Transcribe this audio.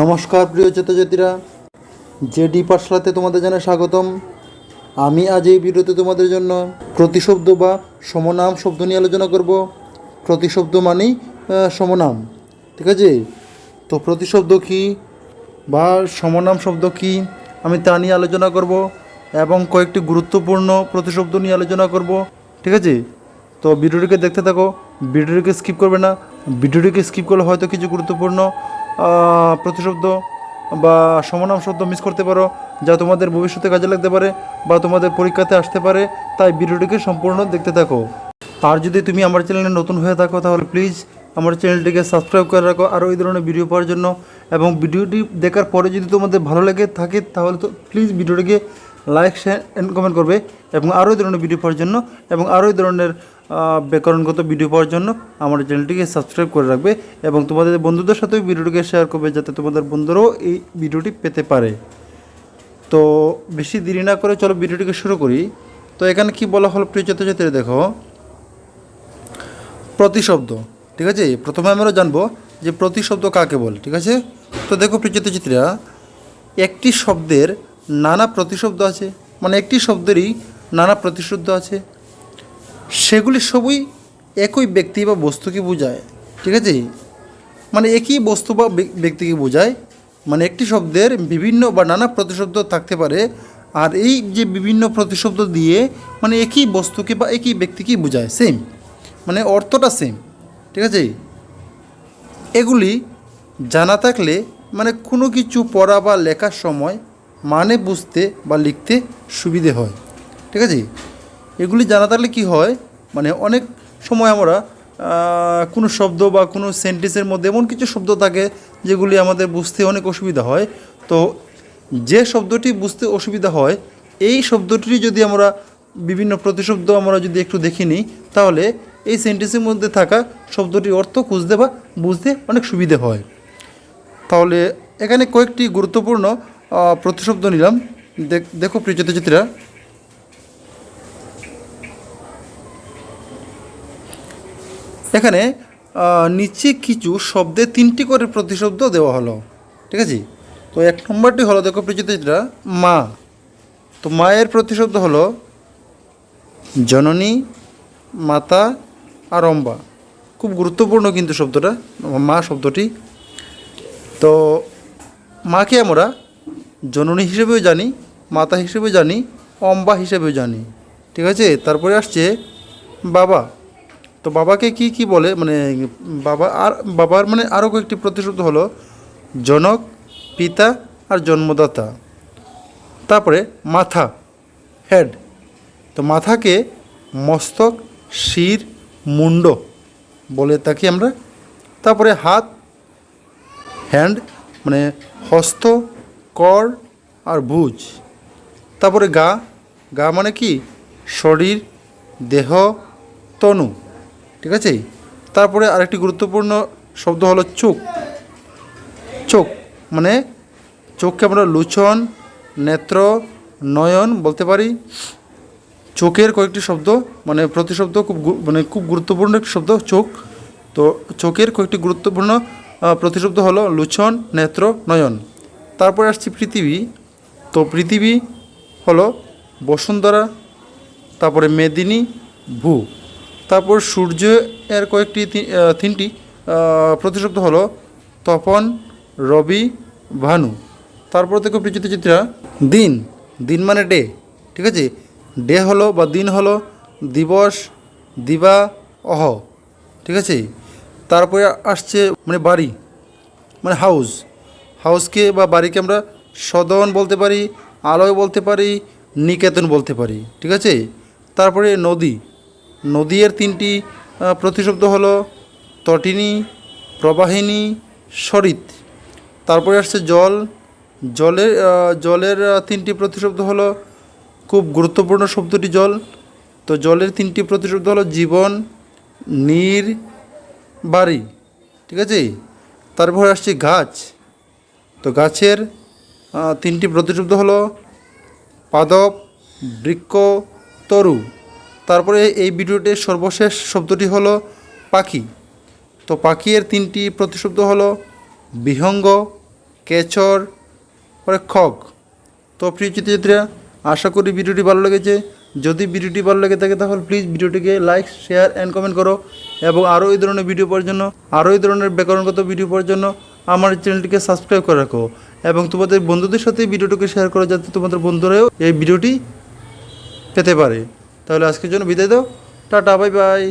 নমস্কার, প্রিয় চেতাচেতিরা জেডি পাঠশালাতে তোমাদের জানাই স্বাগতম। আমি আজ এই ভিডিওতে তোমাদের জন্য প্রতিশব্দ বা সমনাম শব্দ নিয়ে আলোচনা করব। প্রতিশব্দ মানেই সমনাম, ঠিক আছে? তো প্রতিশব্দ কী বা সমনাম শব্দ কী আমি তা নিয়ে আলোচনা করব এবং কয়েকটি গুরুত্বপূর্ণ প্রতিশব্দ নিয়ে আলোচনা করব, ঠিক আছে? তো ভিডিওটিকে দেখতে থাকো, ভিডিওটিকে স্কিপ করবে না। ভিডিওটিকে স্কিপ করলে হয়তো কিছু গুরুত্বপূর্ণ প্রতিশব্দ বা সমনাম শব্দ মিস করতে পারো, যা তোমাদের ভবিষ্যতে কাজে লাগতে পারে বা তোমাদের পরীক্ষাতে আসতে পারে, তাই ভিডিওটিকে সম্পূর্ণ দেখতে থাকো। আর যদি তুমি আমার চ্যানেলে নতুন হয়ে থাকো, তাহলে প্লিজ আমার চ্যানেলটিকে সাবস্ক্রাইব করে রাখো আরও এই ধরনের ভিডিও পাওয়ার জন্য। এবং ভিডিওটি দেখার পরে যদি তোমাদের ভালো লেগে থাকে, তাহলে তো প্লিজ ভিডিওটিকে লাইক শেয়ার অ্যান্ড কমেন্ট করবে এবং আরও এই ধরনের ভিডিও পাওয়ার জন্য এবং আরও এই ধরনের ব্যাকরণগত ভিডিও পাওয়ার জন্য আমার চ্যানেলটিকে সাবস্ক্রাইব করে রাখবে এবং তোমাদের বন্ধুদের সাথেও ভিডিওটিকে শেয়ার করবে যাতে তোমাদের বন্ধুরাও এই ভিডিওটি পেতে পারে। তো বেশি দেরি না করে চলো ভিডিওটিকে শুরু করি। তো এখানে কি বলা হলো প্রিয় ছাত্রছাত্রীরা দেখো। প্রতিশব্দ, ঠিক আছে? প্রথমে আমরা জানব যে প্রতিশব্দ কাকে বলে, ঠিক আছে? তো দেখো প্রিয় ছাত্রছাত্রীরা, একটি শব্দের নানা প্রতিশব্দ আছে মানে একটি শব্দেরই নানা প্রতিশব্দ আছে। সেগুলি সবই একই ব্যক্তি বা বস্তুকে বোঝায়, ঠিক আছে? মানে একই বস্তু বা ব্যক্তিকে বোঝায়। মানে একটি শব্দের বিভিন্ন বা নানা প্রতিশব্দ থাকতে পারে, আর এই যে বিভিন্ন প্রতিশব্দ দিয়ে মানে একই বস্তুকে বা একই ব্যক্তিকেই বোঝায় সেম মানে অর্থটা সেম ঠিক আছে? এগুলি জানা থাকলে মানে কোনো কিছু পড়া বা লেখার সময় মানে বুঝতে বা লিখতে সুবিধে হয়, ঠিক আছে? এগুলি জানা থাকলে কি হয়? মানে অনেক সময় আমরা কোনো শব্দ বা কোনো সেন্টেন্সের মধ্যে এমন কিছু শব্দ থাকে যেগুলি আমাদের বুঝতে অনেক অসুবিধা হয়। তো যে শব্দটি বুঝতে অসুবিধা হয়, এই শব্দটি যদি আমরা বিভিন্ন প্রতিশব্দ আমরা যদি একটু দেখে নিই, তাহলে এই সেন্টেন্সের মধ্যে থাকা শব্দটির অর্থ খুঁজতে বা বুঝতে অনেক সুবিধে হয়। তাহলে এখানে কয়েকটি গুরুত্বপূর্ণ প্রতিশব্দ নিলাম। দেখ- প্রিয় ছাত্রছাত্রীরা এখানে নিচে কিছু শব্দে তিনটি করে প্রতিশব্দ দেওয়া হলো। ঠিক আছে? তো এক নম্বরটি হলো, দেখো প্রিয় ছাত্রছাত্রীরা মা। তো মায়ের প্রতিশব্দ হলো, জননী, মাতা আর অম্বা। খুব গুরুত্বপূর্ণ কিন্তু শব্দটা, মা শব্দটি। তো মাকে আমরা জননী হিসেবেও জানি, মাতা হিসেবেও জানি, অম্বা হিসেবেও জানি। ঠিক আছে? তারপরে আসছে বাবা। তো বাবাকে কি কি বলে? মানে বাবা আর, বাবার মানে আরও কয়েকটি প্রতিশব্দ হলো, জনক, পিতা আর জন্মদাতা। তারপরে মাথা হেড তো মাথাকে মস্তক, শির, মুন্ড বলে থাকি আমরা। তারপরে হাত হ্যান্ড মানে হস্ত, কর আর ভুজ। তারপরে গা গা মানে কি? শরীর, দেহ, তনু। ঠিক আছে? তারপরে আরেকটি গুরুত্বপূর্ণ শব্দ হলো চোখ। চোখ মানে চোখকে আমরা লুচন, নেত্র, নয়ন বলতে পারি। চোখের কয়েকটি শব্দ মানে প্রতিশব্দ খুব মানে খুব গুরুত্বপূর্ণ একটি শব্দ, চোখ। তো চোখের কয়েকটি গুরুত্বপূর্ণ প্রতিশব্দ হলো লুচন, নেত্র, নয়ন। তারপরে আসছি পৃথিবী। তো পৃথিবী হলো বসুন্ধরা, তারপরে মেদিনী, ভূ। তারপর সূর্য এর কয়েকটি তিনটি প্রতিশব্দ হলো তপন, রবি, ভানু। তারপর থেকে পরিচিত চিত্রা, দিন। দিন মানে ডে, ঠিক আছে? ডে হলো বা দিন হলো দিবস, দিবা, অহ, ঠিক আছে? তারপরে আসছে মানে বাড়ি মানে হাউস। হাউসকে বা বাড়িকে আমরা সদন বলতে পারি, আলয় বলতে পারি, নিকেতন বলতে পারি, ঠিক আছে? তারপরে নদী। নদী এর তিনটি প্রতিশব্দ হলো তটিনী, প্রবাহিনী, সরিত। তারপরে আসছে জল। জলের জলের তিনটি প্রতিশব্দ হলো খুব গুরুত্বপূর্ণ শব্দটি জল। তো জলের তিনটি প্রতিশব্দ হলো জীবন, নীর, বাড়ি। ঠিক আছে? তারপরে আসছে গাছ। তো গাছের তিনটি প্রতিশব্দ হলো পাদপ, বৃক্ষ, তরু। তারপরে এই ভিডিওটির সর্বশেষ শব্দটি হলো পাখি। তো পাখির তিনটি প্রতিশব্দ হলো বিহঙ্গ, কেচর, পরে খগ। তো প্রিয় চিত্রচিত্রীরা আশা করি ভিডিওটি ভালো লেগেছে। যদি ভিডিওটি ভালো লেগে থাকে তাহলে প্লিজ ভিডিওটিকে লাইক, শেয়ার অ্যান্ড কমেন্ট করো এবং আরও এই ধরনের ভিডিও পাওয়ার জন্য, আরও এই ধরনের ব্যাকরণগত ভিডিও পাওয়ার জন্য আমার চ্যানেলটিকে সাবস্ক্রাইব করে রাখো এবং তোমাদের বন্ধুদের সাথে ভিডিওটিকে শেয়ার করো যাতে তোমাদের বন্ধুরাও এই ভিডিওটি পেতে পারে। তাহলে আজকের জন্য বিদায় দাও। Tata bye bye